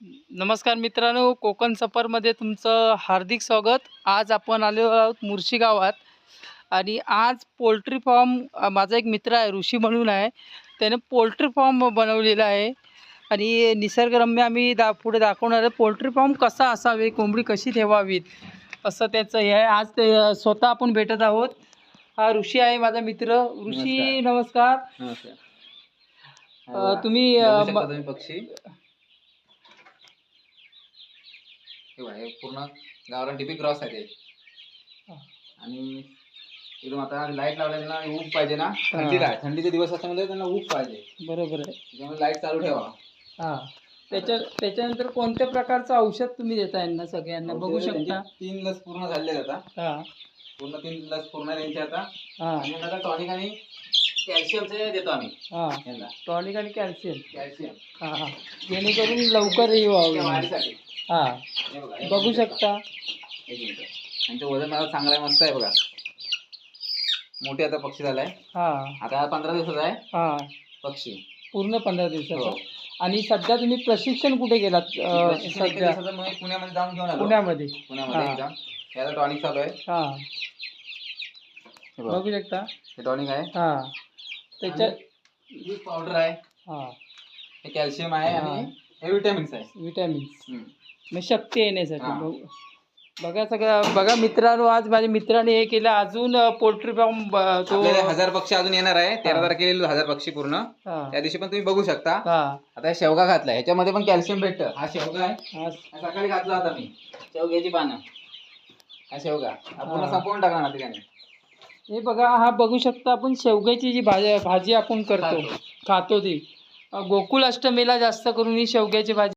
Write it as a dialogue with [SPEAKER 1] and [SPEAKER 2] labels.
[SPEAKER 1] नमस्कार मित्रांनो कोकण सफरमध्ये तुमचं हार्दिक स्वागत. आज आपण आलो आहोत मुर्शी गावात आणि आज पोल्ट्री फार्म माझा एक मित्र आहे ऋषी म्हणून आहे. त्याने पोल्ट्री फार्म बनवलेला आहे आणि निसर्गरम्य आम्ही दा पुढे दाखवणार आहे. पोल्ट्री फार्म कसा असावे कोंबडी कशी ठेवावीत असं त्याचं हे आहे. आज ते स्वतः आपण भेटत आहोत. हा ऋषी आहे माझा मित्र. ऋषी नमस्कार. तुम्ही
[SPEAKER 2] पक्षी. हे हे पूर्ण गावरान टिपी क्रॉस आहे ते. आणि एकदम आता लाइट लावल्या त्यांना ऊब पाहिजे ना. थंडीला आहे थंडीचे दिवस असल्यामुळे त्यांना ऊब पाहिजे.
[SPEAKER 1] बरोबर आहे.
[SPEAKER 2] त्याच्यामुळे लाइट चालू ठेवा.
[SPEAKER 1] हा. त्याच्या त्याच्यानंतर कोणत्या प्रकारचं औषध तुम्ही देता यांना सगळ्यांना? बघू शकता.
[SPEAKER 2] तीन लस पूर्ण झालेले आहेत आता.
[SPEAKER 1] हा.
[SPEAKER 2] पूर्ण तीन लस पूर्ण त्यांची आता.
[SPEAKER 1] हा.
[SPEAKER 2] आणि नंतर टॉनिक आणि कॅल्शियमचे देतो आम्ही.
[SPEAKER 1] हा. टॉनिक आणि कॅल्शियम
[SPEAKER 2] कॅल्शियम
[SPEAKER 1] हा जेणेकरून लवकर येऊ
[SPEAKER 2] वाढीसाठी.
[SPEAKER 1] हे.
[SPEAKER 2] बघा, हे
[SPEAKER 1] शकता.
[SPEAKER 2] एक मिनिट. त्यांचं वजन मला चांगलं आहे मस्त आहे बघा. मोठे आता पक्षी झालाय.
[SPEAKER 1] हा.
[SPEAKER 2] आता हा पंधरा दिवसाचा आहे?
[SPEAKER 1] हा.
[SPEAKER 2] पक्षी.
[SPEAKER 1] पूर्ण पंधरा
[SPEAKER 2] हो.
[SPEAKER 1] दिवसाचा आणि सध्या तुम्ही प्रशिक्षण कुठे गेलात अं,
[SPEAKER 2] प्रशिक्षण एका
[SPEAKER 1] सध्या?
[SPEAKER 2] दिवसाचं मी पुण्यामध्ये जाऊन घेऊन आलो.
[SPEAKER 1] पुण्यामध्ये.
[SPEAKER 2] पुण्यामध्ये
[SPEAKER 1] हा.
[SPEAKER 2] याला टॉनिक चालू आहे.
[SPEAKER 1] हा.
[SPEAKER 2] हे बघा,
[SPEAKER 1] बघू शकता.
[SPEAKER 2] हे टॉनिक आहे.
[SPEAKER 1] हा. त्याच्यात
[SPEAKER 2] ही पावडर आहे.
[SPEAKER 1] हा.
[SPEAKER 2] हे कॅल्शियम आहे
[SPEAKER 1] हा.
[SPEAKER 2] आणि हे विटॅमिन्स आहे.
[SPEAKER 1] विटॅमिन्स. मग शक्ती येण्यासाठी.
[SPEAKER 2] हा.
[SPEAKER 1] बघ- बघा सगळं बघा मित्रांनो आज माझ्या मित्राने हे केलं. अजून पोल्ट्री फार्म तो
[SPEAKER 2] आपल्याला हजार पक्षी अजून येणार आहे. तेरा. तारखेला हजार पक्षी पूर्ण.
[SPEAKER 1] हा.
[SPEAKER 2] त्या दिवशी पण तुम्ही बघू शकता.
[SPEAKER 1] हा.
[SPEAKER 2] आता हे शेवगा घातला ह्याच्यामध्ये पण कॅल्शियम भेटतं. हा शेवगा आहे.
[SPEAKER 1] हा.
[SPEAKER 2] सकाळी घातला होता मी. शेवग्याची पानं. हा शेवगा. हा पूर्ण
[SPEAKER 1] हा.
[SPEAKER 2] संपवून टाकणार त्याने.
[SPEAKER 1] हे बघा हा बघू शकता आपण शेवग्याची जी भाजी भाजी आपण करतो.
[SPEAKER 2] खातो.
[SPEAKER 1] खातो ती. अ, गोकुळ अष्टमीला जास्त करून ही शेवग्याची भाजी